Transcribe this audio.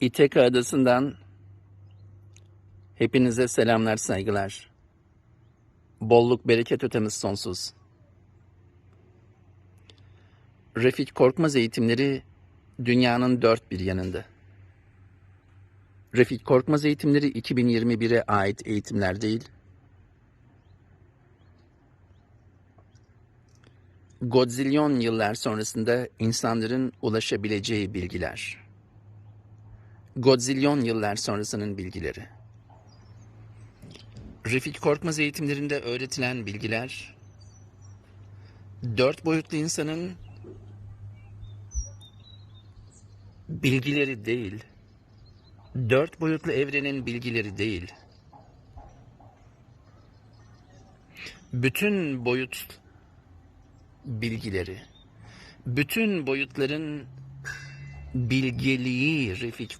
İteka Adası'ndan hepinize selamlar, saygılar. Bolluk, bereket ötemiz sonsuz. Refik Korkmaz eğitimleri dünyanın dört bir yanında. Refik Korkmaz eğitimleri 2021'e ait eğitimler değil, Godzilyon yıllar sonrasında insanların ulaşabileceği bilgiler. Godzilyon yıllar sonrasının bilgileri. Refik Korkmaz eğitimlerinde öğretilen bilgiler, dört boyutlu insanın bilgileri değil, dört boyutlu evrenin bilgileri değil, bütün boyut bilgileri, bütün boyutların bilgeliği Refik